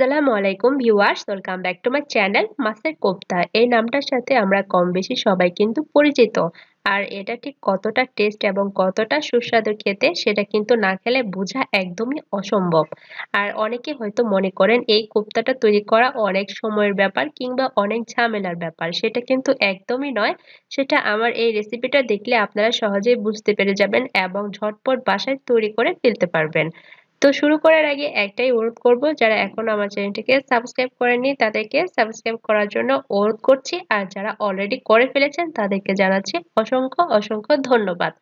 আসসালামু আলাইকুম viewers, welcome back to my channel মাছের কোপ্তা। এই নামটার সাথে আমরা কম বেশি সবাই কিন্তু পরিচিত। আর এটা ঠিক কতটা টেস্ট এবং কতটা সুস্বাদু খেতে, সেটা কিন্তু না খেলে বোঝা একদমই অসম্ভব। আর অনেকে হয়তো মনে করেন এই কোপ্তাটা তৈরি করা অনেক সময়ের ব্যাপার কিংবা অনেক ঝামেলার ব্যাপার। সেটা কিন্তু একদমই নয়। সেটা আমার এই রেসিপিটা দেখলে আপনারা সহজেই বুঝতে পেরে যাবেন এবং ঝটপট বাসায় তৈরি করে ফেলতে পারবেন। তো শুরু করার আগে একটাই অনুরোধ করব, যারা এখন আমার চ্যানেলটিকে সাবস্ক্রাইব করেননি তাদেরকে সাবস্ক্রাইব করার জন্য অনুরোধ করছি। আর যারা অলরেডি করে ফেলেছেন তাদেরকে জানাচ্ছি অসংখ্য অসংখ্য ধন্যবাদ।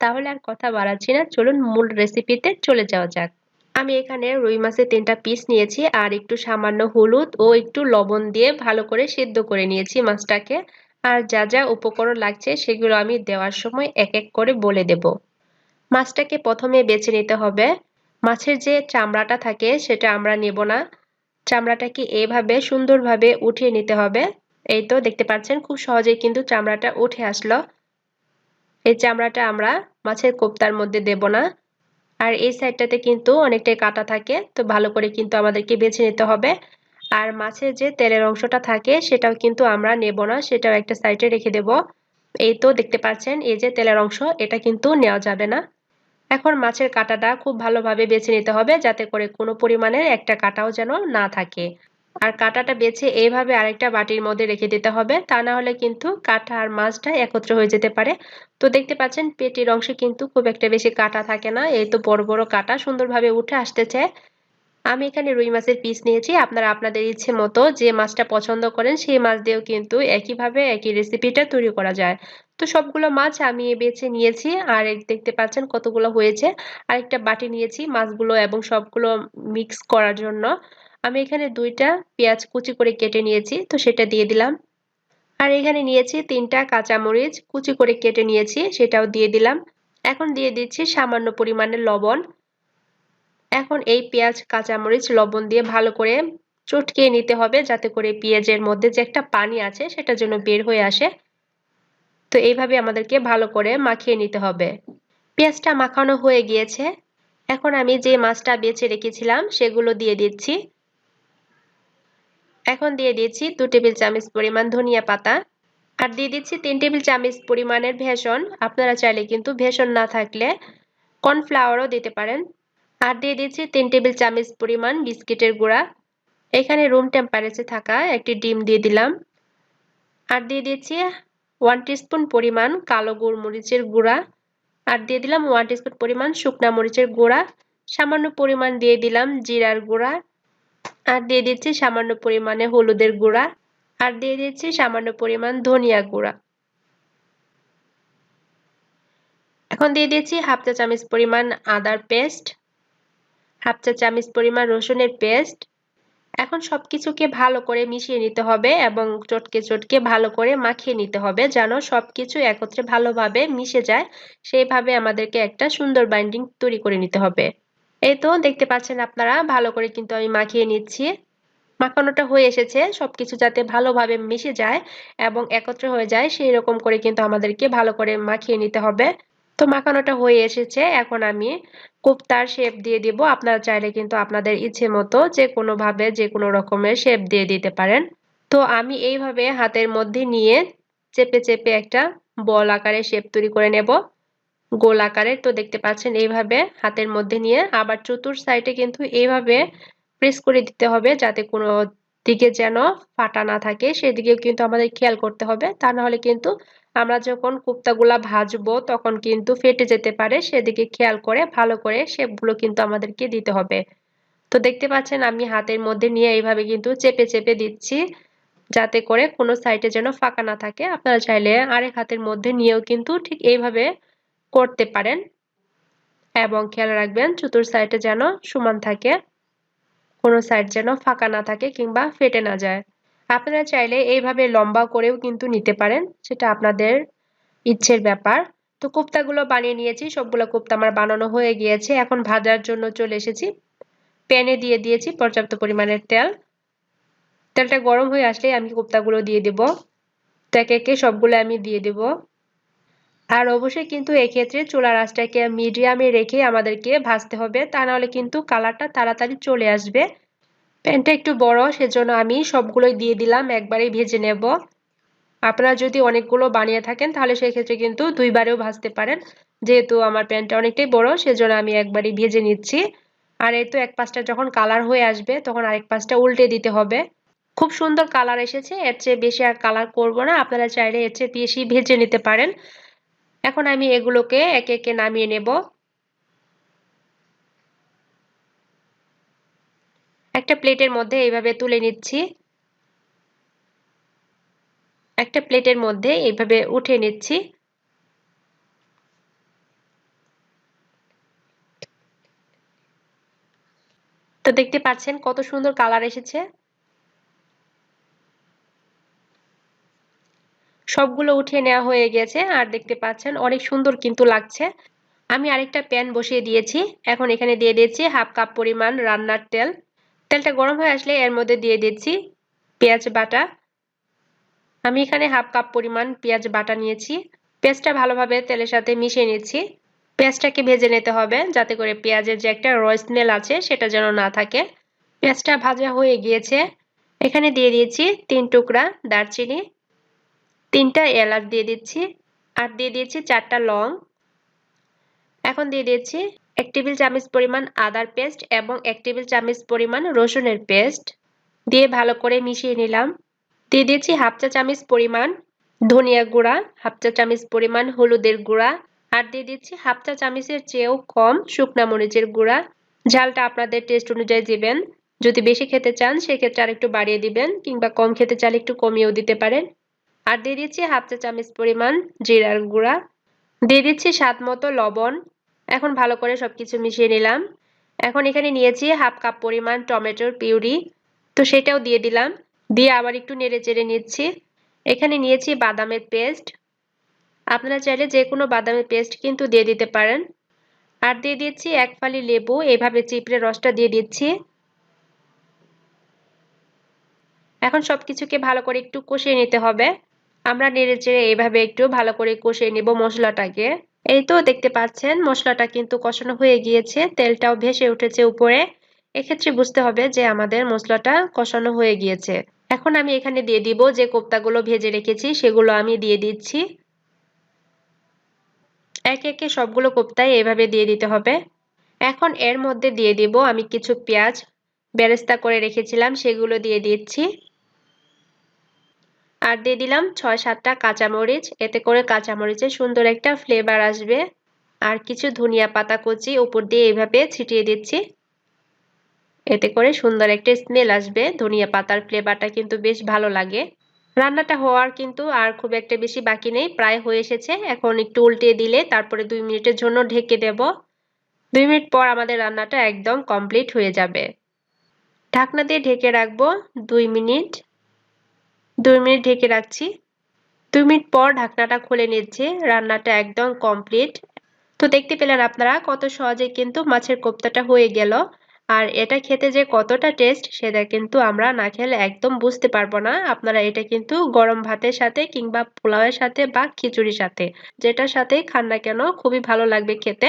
তাহলে আর কথা বাড়াচ্ছি না, চলুন মূল রেসিপিতে চলে যাওয়া যাক। আমি এখানে রুই মাছের তিনটা পিস নিয়েছি, আর একটু সামান্য হলুদ ও একটু লবণ দিয়ে ভালো করে সিদ্ধ করে নিয়েছি মাছটাকে। আর যা যা উপকরণ লাগছে সেগুলো আমি দেওয়ার সময় এক এক করে বলে দেব। মাছটাকে প্রথমে বেছে নিতে হবে। মাছের যে চামড়াটা থাকে সেটা আমরা নেব না। চামড়াটাকে এভাবে সুন্দরভাবে উঠিয়ে নিতে হবে। এই তো দেখতে পাচ্ছেন খুব সহজেই কিন্তু চামড়াটা উঠে আসলো। এই চামড়াটা আমরা মাছের কোপ্তার মধ্যে দেব না। আর এই সাইডটাতে কিন্তু অনেকটাই কাটা থাকে, তো ভালো করে কিন্তু আমাদেরকে বেছে নিতে হবে। আর মাছের যে তেলের অংশটা থাকে সেটাও কিন্তু আমরা নেব না, সেটাও একটা সাইডে রেখে দেব। এই তো দেখতে পাচ্ছেন, এই যে তেলের অংশ, এটা কিন্তু নেওয়া যাবে না। এখন মাছের কাঁটাটা খুব ভালোভাবে বেছে নিতে হবে যাতে করে কোনো পরিমাণের একটা কাঁটাও যেন না থাকে। আর কাঁটাটা বেছে এইভাবে আরেকটা বাটির মধ্যে রেখে দিতে হবে। তা না হলে কিন্তু কাঁটা আর মাছটা একত্র হয়ে যেতে পারে। তো দেখতে পাচ্ছেন পেটির অংশে কিন্তু খুব একটা বেশি কাঁটা থাকে না। এই তো বড় বড় কাঁটা সুন্দরভাবে উঠে আসতেছে। আমি এখানে রুই মাছের পিস নিয়েছি। আপনারা আপনাদের ইচ্ছে মতো যে মাছটা পছন্দ করেন, সেই মাছ দিয়েও কিন্তু একইভাবে একই রেসিপিটা তৈরি করা যায়। তো সবগুলো মাছ আমি বেছে নিয়েছি, আর দেখতে পাচ্ছেন কতগুলো হয়েছে। আর একটা বাটি নিয়েছি মাছগুলো এবং সবগুলো মিক্স করার জন্য। আমি এখানে দুইটা পেঁয়াজ কুচি করে কেটে নিয়েছি, তো সেটা দিয়ে দিলাম। আর এখানে নিয়েছি তিনটা কাঁচামরিচ কুচি করে কেটে নিয়েছি, সেটাও দিয়ে দিলাম। এখন দিয়ে দিচ্ছি সামান্য পরিমাণে লবণ। এখন এই পেঁয়াজ, কাঁচামরিচ, লবণ দিয়ে ভালো করে চটকিয়ে নিতে হবে যাতে করে পেঁয়াজের মধ্যে যে একটা পানি আছে সেটা যেন বের হয়ে আসে। তো এইভাবে আমাদেরকে ভালো করে মাখিয়ে নিতে হবে। পেঁয়াজটা মাখানো হয়ে গিয়েছে। এখন আমি যে মাছটা বেছে রেখেছিলাম সেগুলো দিয়ে দিচ্ছি। এখন দিয়ে দিচ্ছি দু টেবিল চামচ পরিমাণ ধনিয়া পাতা। আর দিয়ে দিচ্ছি তিন টেবিল চামচ পরিমাণের ভেষণ। আপনারা চাইলে কিন্তু ভেষণ না থাকলে কর্নফ্লাওয়ারও দিতে পারেন। আর দিয়ে দিচ্ছি তিন টেবিল চামচ পরিমাণ বিস্কিটের গুঁড়া। এখানে রুম টেম্পারেচার থাকা একটি ডিম দিয়ে দিলাম। আর দিয়ে দিচ্ছি ওয়ান টিস্পুন পরিমাণ কালো গোলমরিচের গুঁড়া। আর দিয়ে দিলাম ওয়ান টিস্পুন পরিমাণ শুকনা মরিচের গুঁড়া। সামান্য পরিমাণ দিয়ে দিলাম জিরার গুঁড়া। আর দিয়ে দিচ্ছি সামান্য পরিমাণে হলুদের গুঁড়া। আর দিয়ে দিচ্ছি সামান্য পরিমাণ ধনিয়া গুঁড়া। এখন দিয়ে দিচ্ছি হাফ চা চামচ পরিমাণ আদার পেস্ট। হাফ চা চামচ পরিমাণ রসুনের পেস্ট। এখন সবকিছুকে ভালো করে মিশিয়ে নিতে হবে এবং চটকে চটকে ভালো করে মাখিয়ে নিতে হবে যেন সবকিছু একত্রে ভালোভাবে মিশে যায়। সেইভাবে আমাদেরকে একটা সুন্দর বাইন্ডিং তৈরি করে নিতে হবে। এই তো, দেখতে পাচ্ছেন আপনারা, ভালো করে কিন্তু আমি মাখিয়ে নিচ্ছি। মাখানোটা হয়ে এসেছে, সবকিছু যাতে ভালোভাবে মিশে যায় এবং একত্রে হয়ে যায় সেই রকম করে কিন্তু আমাদেরকে ভালো করে মাখিয়ে নিতে হবে। তো মাখানোটা হয়ে এসেছে, এখন আমি কোপ্তার শেপ দিয়ে দিব। আপনারা চাইলে কিন্তু আপনাদের ইচ্ছে মতো যে কোনোভাবে যে কোনো রকমের শেপ দিয়ে দিতে পারেন। তো আমি এইভাবে হাতের মধ্যে নিয়ে চেপে চেপে একটা বল আকারে শেপ তৈরি করে নেব। গোল আকারের তো দেখতে পাচ্ছেন এইভাবে হাতের মধ্যে নিয়ে আবার চতুর সাইডে কিন্তু এইভাবে প্রেস করে দিতে হবে যাতে কোনো দিকে যেন ফাটা না থাকে। সেদিকেও কিন্তু আমাদের খেয়াল করতে হবে। তা না হলে কিন্তু আমরা যখন কুপ্তাগুলা ভাজবো, তখন কিন্তু ফেটে যেতে পারে। সেদিকে খেয়াল করে, ভালো করে শেপগুলো কিন্তু আমাদেরকে দিতে হবে। তো দেখতে পাচ্ছেন, আমি হাতের মধ্যে নিয়ে এইভাবে কিন্তু চেপে চেপে দিচ্ছি, যাতে করে কোনো সাইডে যেন ফাঁকা না থাকে। আপনারা চাইলে আরেক হাতের মধ্যে নিয়েও কিন্তু ঠিক এইভাবে করতে পারেন। এবং খেয়াল রাখবেন, চতুর সাইডে যেন সমান থাকে, কোনো সাইড যেন ফাঁকা না থাকে কিংবা ফেটে না যায়। আপনারা চাইলে এইভাবে লম্বা করেও কিন্তু নিতে পারেন, সেটা আপনাদের ইচ্ছের ব্যাপার। তো কোপ্তাগুলো বানিয়ে নিয়েছি, সবগুলো কোপ্তা আমার বানানো হয়ে গিয়েছে। এখন ভাজার জন্য চলে এসেছি। প্যানে দিয়ে দিয়েছি পর্যাপ্ত পরিমাণের তেল। তেলটা গরম হয়ে আসলে আমি কোপ্তাগুলো দিয়ে দেব। একে একে সবগুলো আমি দিয়ে দেব। আর অবশ্যই কিন্তু এক্ষেত্রে চুলার আঁচটাকে মিডিয়ামে রেখে আমাদেরকে ভাজতে হবে, তা নাহলে কিন্তু কালারটা তাড়াতাড়ি চলে আসবে। প্যানটা একটু বড়, সেজন্য আমি সবগুলোই দিয়ে দিলাম, একবারেই ভেজে নেব। আপনারা যদি অনেকগুলো বানিয়ে থাকেন, তাহলে সেক্ষেত্রে কিন্তু দুইবারেও ভাজতে পারেন। যেহেতু আমার প্যানটা অনেকটাই বড়, সেজন্য আমি একবারই ভেজে নিচ্ছি। আর এই তো এক পাশটা যখন কালার হয়ে আসবে, তখন আরেক পাশটা উল্টে দিতে হবে। খুব সুন্দর কালার এসেছে, এর চেয়ে বেশি আর কালার করব না, আপনারা চাইলে এর চেয়ে বেশি ভেজে নিতে পারেন। এখন আমি এগুলোকে একে একে নামিয়ে নেব। একটা প্লেটের মধ্যে এইভাবে তুলে নিচ্ছি। একটা প্লেটের মধ্যে এইভাবে উঠে নিচ্ছি। তো দেখতে পাচ্ছেন কত সুন্দর কালার এসেছে। সবগুলো উঠিয়ে নেওয়া হয়ে গেছে আর দেখতে পাচ্ছেন অনেক সুন্দর কিন্তু লাগছে। আমি আরেকটা প্যান বসিয়ে দিয়েছি। এখন এখানে দিয়ে দিয়েছি হাফ কাপ পরিমাণ রান্নার তেল। তেলটা গরম হয়ে আসলে এর মধ্যে দিয়ে দিচ্ছি পেঁয়াজ বাটা। আমি এখানে হাফ কাপ পরিমাণ পেঁয়াজ বাটা নিয়েছি। পেঁয়াজটা ভালোভাবে তেলের সাথে মিশিয়ে নিচ্ছি। পেঁয়াজটাকে ভেজে নিতে হবে যাতে করে পেঁয়াজের যে একটা র স্মেল আছে সেটা যেন না থাকে। পেঁয়াজটা ভাজা হয়ে গিয়েছে। এখানে দিয়ে দিয়েছি তিন টুকরা দারচিনি। তিনটা এলাচ দিয়ে দিচ্ছি। আর দিয়ে দিয়েছি চারটা লং। এখন দিয়ে দিয়েছি এক টেবিল চামচ পরিমাণ আদার পেস্ট এবং এক টেবিল চামচ পরিমাণ রসুনের পেস্ট দিয়ে ভালো করে মিশিয়ে নিলাম। দিয়ে দিয়েছি হাফ চা চামচ পরিমাণ ধনিয়া গুঁড়া, হাফ চা চামচ পরিমাণ হলুদের গুঁড়া আর দিয়ে দিচ্ছি হাফ চা চামচের চেয়েও কম শুকনা মরিচের গুঁড়া। ঝালটা আপনাদের টেস্ট অনুযায়ী দিবেন। যদি বেশি খেতে চান, সেক্ষেত্রে আর একটু বাড়িয়ে দিবেন কিংবা কম খেতে চাইলে একটু কমিয়েও দিতে পারেন। আর দিয়ে দিচ্ছি হাফ চা চামচ পরিমাণ জিরার গুঁড়া। দিয়ে দিচ্ছি স্বাদ মতো লবণ। এখন ভালো করে সবকিছু মিশিয়ে নিলাম। এখন এখানে নিয়েছি হাফ কাপ পরিমাণ টমেটোর পিউরি। তো সেটাও দিয়ে দিলাম। দিয়ে আবার একটু নেড়ে চেড়ে নিচ্ছি। এখানে নিয়েছি বাদামের পেস্ট। আপনারা চাইলে যে কোনো বাদামের পেস্ট কিন্তু দিয়ে দিতে পারেন। আর দিয়ে দিচ্ছি এক ফালি লেবু, এভাবে চিপড়ে রসটা দিয়ে দিচ্ছি। এখন সব কিছুকে ভালো করে একটু কষিয়ে নিতে হবে। আমরা নেড়ে চেড়ে এইভাবে একটু ভালো করে কষিয়ে নেব মশলাটাকে। এই তো দেখতে পাচ্ছেন, মশলাটা কিন্তু কষানো হয়ে গিয়েছে, তেলটাও ভেসে উঠেছে উপরে। এক্ষেত্রে বুঝতে হবে যে আমাদের মশলাটা কষানো হয়ে গিয়েছে। এখন আমি এখানে দিয়ে দিব যে কোপ্তাগুলো ভেজে রেখেছি, সেগুলো আমি দিয়ে দিচ্ছি। একে একে সবগুলো কোপ্তায় এভাবে দিয়ে দিতে হবে। এখন এর মধ্যে দিয়ে দিব আমি কিছু পেঁয়াজ, বেরেস্তা করে রেখেছিলাম, সেগুলো দিয়ে দিচ্ছি। আর দিয়ে দিলাম ছয় সাতটা কাঁচামরিচ। এতে করে কাঁচামরিচের সুন্দর একটা ফ্লেভার আসবে। আর কিছু ধনিয়া পাতা কুচি উপর দিয়ে এইভাবে ছিটিয়ে দিচ্ছি। এতে করে সুন্দর একটা স্মেল আসবে। ধনিয়া পাতার ফ্লেভারটা কিন্তু বেশ ভালো লাগে। রান্নাটা হওয়ার কিন্তু আর খুব একটা বেশি বাকি নেই, প্রায় হয়ে এসেছে। এখন একটু উল্টে দিলে তারপরে দুই মিনিটের জন্য ঢেকে দেব। দুই মিনিট পর আমাদের রান্নাটা একদম কমপ্লিট হয়ে যাবে। ঢাকনা দিয়ে ঢেকে রাখব দুই মিনিট। দুই মিনিট ঢেকে রাখছি। দুই মিনিট পর ঢাকনাটা খুলে নিচ্ছি রান্নাটা একদম কমপ্লিট তো দেখতে পেলেন আপনারা কত সহজে কিন্তু মাছের কোপ্তাটা হয়ে গেল। আর এটা খেতে যে কতটা টেস্ট সেটা কিন্তু আমরা না খেলে একদম বুঝতে পারব না। আপনারা এটা কিন্তু গরম ভাতের সাথে কিংবা পোলাওয়ের সাথে বা খিচুড়ির সাথে, যেটার সাথে খান না কেন খুবই ভালো লাগবে খেতে।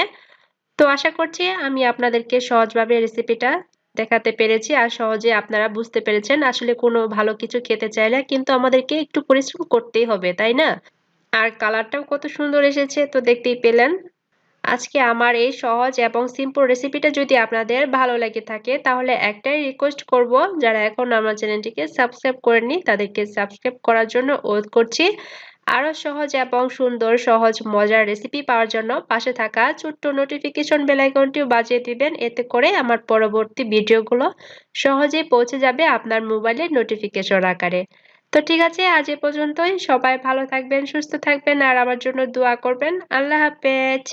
তো আশা করছি আমি আপনাদেরকে সহজভাবে রেসিপিটা দেখাতে পেরেছি আর সহজে আপনারা বুঝতে পেরেছেন। আসলে কোনো ভালো কিছু খেতে চাইলে কিন্তু আমাদেরকে একটু পরিশ্রম করতেই হবে, তাই না? আর কালারটাও কত সুন্দর এসেছে, তো দেখতেই পেলেন। আজকে আমার এই সহজ এবং সিম্পল রেসিপিটা যদি আপনাদের ভালো লাগে থাকে, তাহলে একটাই রিকোয়েস্ট করব, যারা এখন আমার চ্যানেলটিকে সাবস্ক্রাইব করেননি, তাদেরকে সাবস্ক্রাইব করার জন্য অনুরোধ করছি। আরও সহজ এবং সুন্দর, সহজ, মজার রেসিপি পাওয়ার জন্য পাশে থাকা ছোট্ট নোটিফিকেশন বেলাইকনটিও বাজিয়ে দিবেন। এতে করে আমার পরবর্তী ভিডিওগুলো সহজে পৌঁছে যাবে আপনার মোবাইলের নোটিফিকেশন আকারে। তো ঠিক আছে, আজ এ পর্যন্তই। সবাই ভালো থাকবেন, সুস্থ থাকবেন, আর আমার জন্য দোয়া করবেন। আল্লাহ হাফেজ।